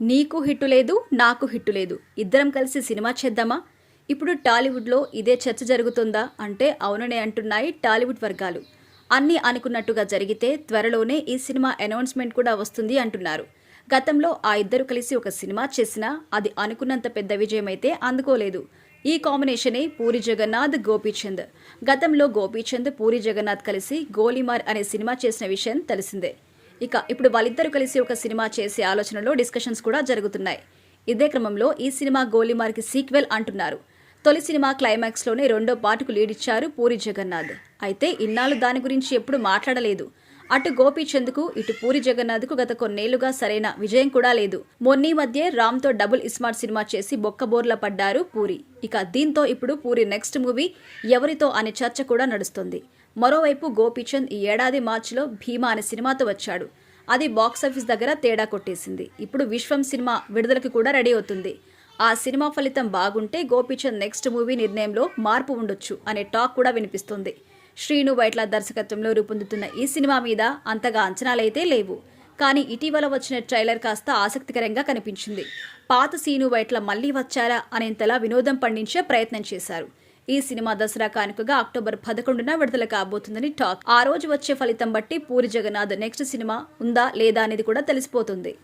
నీకు హిట్టు లేదు నాకు హిట్టు లేదు. ఇద్దరం కలిసి సినిమా చేద్దామా? ఇప్పుడు టాలీవుడ్లో ఇదే చర్చ జరుగుతుందా? అంటే అవుననే అంటున్నాయి టాలీవుడ్ వర్గాలు. అన్నీ అనుకున్నట్టుగా జరిగితే త్వరలోనే ఈ సినిమా అనౌన్స్మెంట్ కూడా వస్తుంది అంటున్నారు. గతంలో ఆ ఇద్దరు కలిసి ఒక సినిమా చేసినా అది అనుకున్నంత పెద్ద విజయమైతే అందుకోలేదు. ఈ కాంబినేషనే పూరి జగన్నాథ్ గోపీచంద్. గతంలో గోపీచంద్ పూరి జగన్నాథ్ కలిసి గోలీమార్ అనే సినిమా చేసిన విషయం తెలిసిందే. ఇక ఇప్పుడు వాళ్ళిద్దరూ కలిసి ఒక సినిమా చేసే ఆలోచనలో డిస్కషన్స్ కూడా జరుగుతున్నాయి. ఇదే క్రమంలో ఈ సినిమా గోలీమార్కి సీక్వెల్ అంటున్నారు. తొలి సినిమా క్లైమాక్స్లోనే రెండో పాటకు లీడ్ ఇచ్చారు పూరి జగన్నాథ్. అయితే ఇన్నాళ్ళు దాని గురించి ఎప్పుడు మాట్లాడలేదు. అటు గోపీచంద్కు ఇటు పూరి జగన్నాథ్కు గత కొన్నేళ్ళుగా సరైన విజయం కూడా లేదు. మొన్నీ మధ్య రామ్తో డబుల్ ఇస్మార్ట్ సినిమా చేసి బొక్కబోర్ల పడ్డారు పూరి. ఇక దీంతో ఇప్పుడు పూరి నెక్స్ట్ మూవీ ఎవరితో అనే చర్చ కూడా నడుస్తుంది. మరోవైపు గోపీచంద్ ఈ ఏడాది మార్చిలో భీమా అనే సినిమాతో వచ్చాడు. అది బాక్సాఫీస్ దగ్గర తేడా కొట్టేసింది. ఇప్పుడు విశ్వం సినిమా విడుదలకి కూడా రెడీ అవుతుంది. ఆ సినిమా ఫలితం బాగుంటే గోపీచంద్ నెక్స్ట్ మూవీ నిర్ణయంలో మార్పు ఉండొచ్చు అనే టాక్ కూడా వినిపిస్తుంది. శ్రీను వైట్ల దర్శకత్వంలో రూపొందుతున్న ఈ సినిమా మీద అంతగా అంచనాలైతే లేవు. కానీ ఇటీవల వచ్చిన ట్రైలర్ కాస్త ఆసక్తికరంగా కనిపించింది. పాత సీను వైట్ల మళ్ళీ వచ్చారా అనేంతలా వినోదం పండించే ప్రయత్నం చేశారు. ఈ సినిమా దసరా కానుకగా అక్టోబర్ పదకొండున విడుదల కాబోతుందని టాక్. ఆ రోజు వచ్చే ఫలితం బట్టి పూరి జగన్నాథ్ నెక్స్ట్ సినిమా ఉందా లేదా అనేది కూడా తెలిసిపోతుంది.